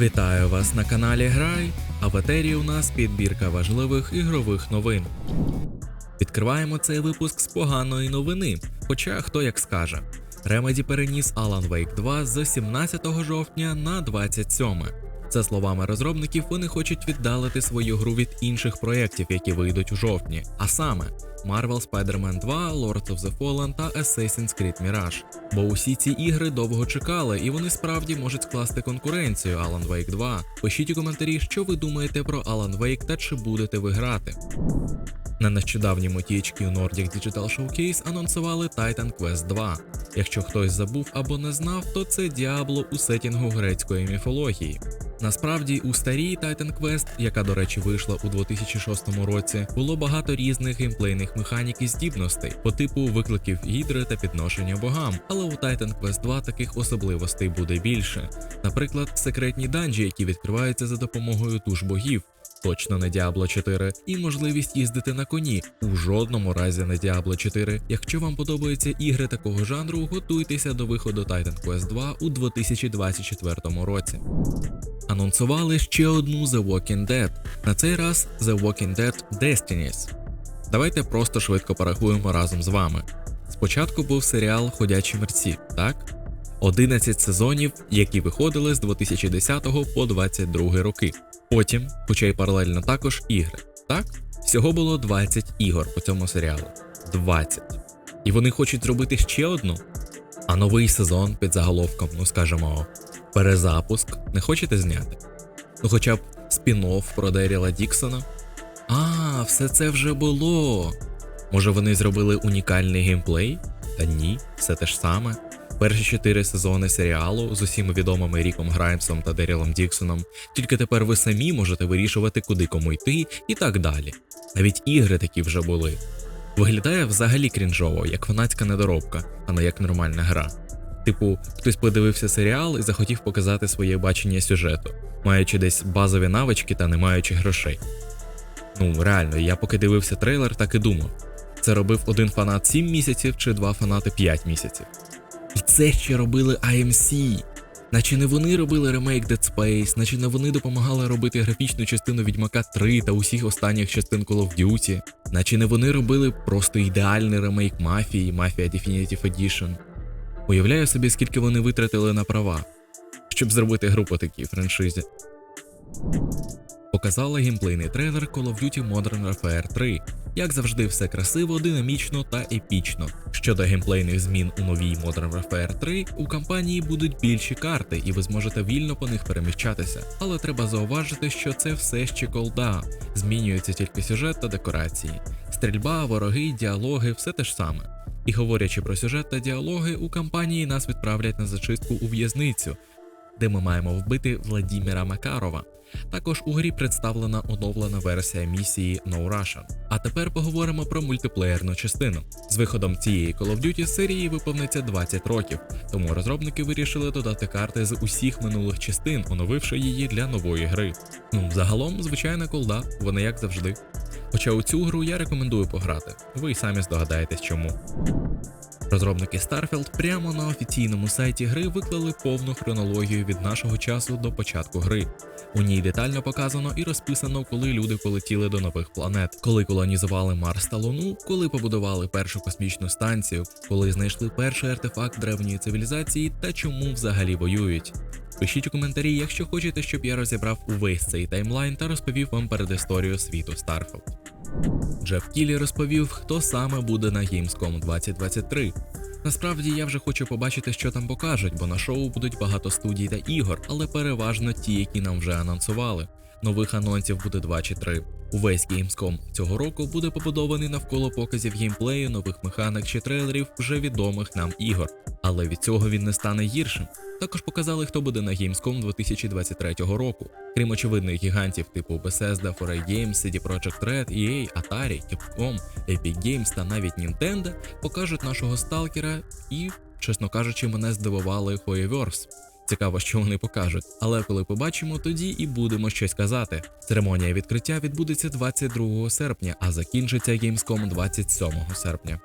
Вітаю вас на каналі Грай, а в етері у нас підбірка важливих ігрових новин. Відкриваємо цей випуск з поганої новини, хоча хто як скаже. Remedy переніс Alan Wake 2 з 17 жовтня на 27. За словами розробників, вони хочуть віддалити свою гру від інших проєктів, які вийдуть у жовтні, а саме Marvel Spider-Man 2, Lords of the Fallen та Assassin's Creed Mirage. Бо усі ці ігри довго чекали, і вони справді можуть скласти конкуренцію Alan Wake 2. Пишіть у коментарі, що ви думаєте про Alan Wake та чи будете ви грати. На нещодавньому THQ Nordic Digital Showcase анонсували Titan Quest 2. Якщо хтось забув або не знав, то це Діабло у сетінгу грецької міфології. Насправді, у старій Titan Quest, яка, до речі, вийшла у 2006 році, було багато різних геймплейних механік і здібностей по типу викликів гідри та підношення богам. Але у Titan Quest 2 таких особливостей буде більше. Наприклад, секретні данжі, які відкриваються за допомогою туш богів. Точно не Diablo 4, і можливість їздити на коні у жодному разі не Diablo 4. Якщо вам подобаються ігри такого жанру, готуйтеся до виходу Titan Quest 2 у 2024 році. Анонсували ще одну The Walking Dead, на цей раз The Walking Dead Destinies. Давайте просто швидко порахуємо разом з вами. Спочатку був серіал Ходячі мерці, так? 11 сезонів, які виходили з 2010 по 2022 роки. Потім, хоча й паралельно також ігри. Так? Всього було 20 ігор по цьому серіалу. 20. І вони хочуть зробити ще одну. А новий сезон під заголовком, ну скажімо, перезапуск не хочете зняти? Ну хоча б спін-офф про Деріла Діксона. А, все це вже було. Може вони зробили унікальний геймплей? Та ні, все те ж саме. Перші чотири сезони серіалу з усіма відомими Ріком Граймсом та Дерілом Діксоном, тільки тепер ви самі можете вирішувати, куди кому йти і так далі. Навіть ігри такі вже були. Виглядає взагалі крінжово, як фанатська недоробка, а не як нормальна гра. Типу, хтось подивився серіал і захотів показати своє бачення сюжету, маючи десь базові навички та не маючи грошей. Ну, реально, я поки дивився трейлер, так і думав: це робив один фанат 7 місяців чи два фанати 5 місяців. І це ще робили AMC. Наче не вони робили ремейк Dead Space, наче не вони допомагали робити графічну частину Відьмака 3 та усіх останніх частин Call of Duty, наче не вони робили просто ідеальний ремейк мафії, Mafia Definitive Edition. Уявляю собі, скільки вони витратили на права, щоб зробити гру по такій франшизі. Показала геймплейний трейлер Call of Duty Modern Warfare 3. Як завжди, все красиво, динамічно та епічно. Щодо геймплейних змін у новій Modern Warfare 3, у кампанії будуть більші карти, і ви зможете вільно по них переміщатися. Але треба зауважити, що це все ще колда, змінюється тільки сюжет та декорації. Стрільба, вороги, діалоги все те ж саме. І говорячи про сюжет та діалоги, у кампанії нас відправлять на зачистку у в'язницю, де ми маємо вбити Владіміра Макарова. Також у грі представлена оновлена версія місії No Russian. А тепер поговоримо про мультиплеєрну частину. З виходом цієї Call of Duty серії виповниться 20 років, тому розробники вирішили додати карти з усіх минулих частин, оновивши її для нової гри. Ну, загалом, звичайна колда, вона як завжди. Хоча у цю гру я рекомендую пограти, ви й самі здогадаєтесь чому. Розробники Starfield прямо на офіційному сайті гри виклали повну хронологію від нашого часу до початку гри. У ній детально показано і розписано, коли люди полетіли до нових планет, коли колонізували Марс та Луну, коли побудували першу космічну станцію, коли знайшли перший артефакт древньої цивілізації та чому взагалі воюють. Пишіть у коментарі, якщо хочете, щоб я розібрав увесь цей таймлайн та розповів вам передісторію світу Starfield. Джеф Кілі розповів, хто саме буде на Gamescom 2023. Насправді я вже хочу побачити, що там покажуть, бо на шоу будуть багато студій та ігор, але переважно ті, які нам вже анонсували. Нових анонсів буде 2 чи 3. Увесь Gamescom цього року буде побудований навколо показів геймплею, нових механик чи трейлерів вже відомих нам ігор. Але від цього він не стане гіршим. Також показали, хто буде на Gamescom 2023 року. Крім очевидних гігантів типу Bethesda, 4A Games, CD Projekt Red, EA, Atari, Capcom, Epic Games та навіть Nintendo покажуть нашого сталкера і, чесно кажучи, мене здивували Hoyoverse. Цікаво, що вони покажуть, але коли побачимо, тоді і будемо щось казати. Церемонія відкриття відбудеться 22 серпня, а закінчиться Gamescom 27 серпня.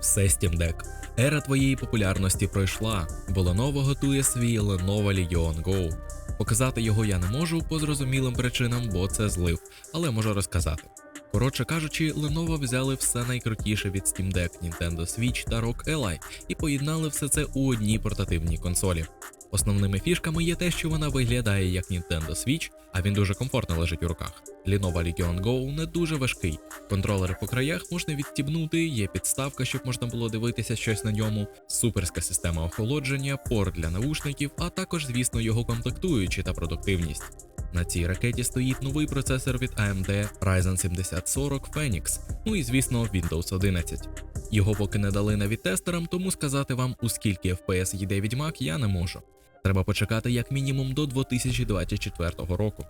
Все Steam Deck. Ера твоєї популярності пройшла, Lenovo готує свій Lenovo Legion Go. Показати його я не можу по зрозумілим причинам, бо це злив, але можу розказати. Коротше кажучи, Lenovo взяли все найкрутіше від Steam Deck, Nintendo Switch та ROG Ally і поєднали все це у одній портативній консолі. Основними фішками є те, що вона виглядає як Nintendo Switch, а він дуже комфортно лежить у руках. Lenovo Legion Go не дуже важкий. Контролери по краях можна відстібнути, є підставка, щоб можна було дивитися щось на ньому, суперська система охолодження, порт для навушників, а також, звісно, його комплектуючі та продуктивність. На цій ракеті стоїть новий процесор від AMD Ryzen 7040 Phoenix, ну і звісно Windows 11. Його поки не дали навіть тестерам, тому сказати вам, у скільки FPS їде відьмак, я не можу. Треба почекати як мінімум до 2024 року.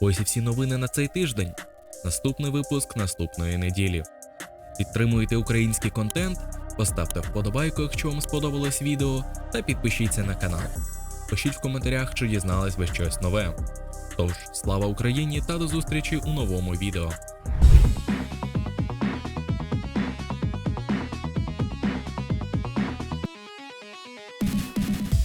Ось і всі новини на цей тиждень. Наступний випуск наступної неділі. Підтримуйте український контент, поставте вподобайку, якщо вам сподобалось відео, та підпишіться на канал. Пишіть в коментарях, чи дізнались ви щось нове. Тож, слава Україні та до зустрічі у новому відео.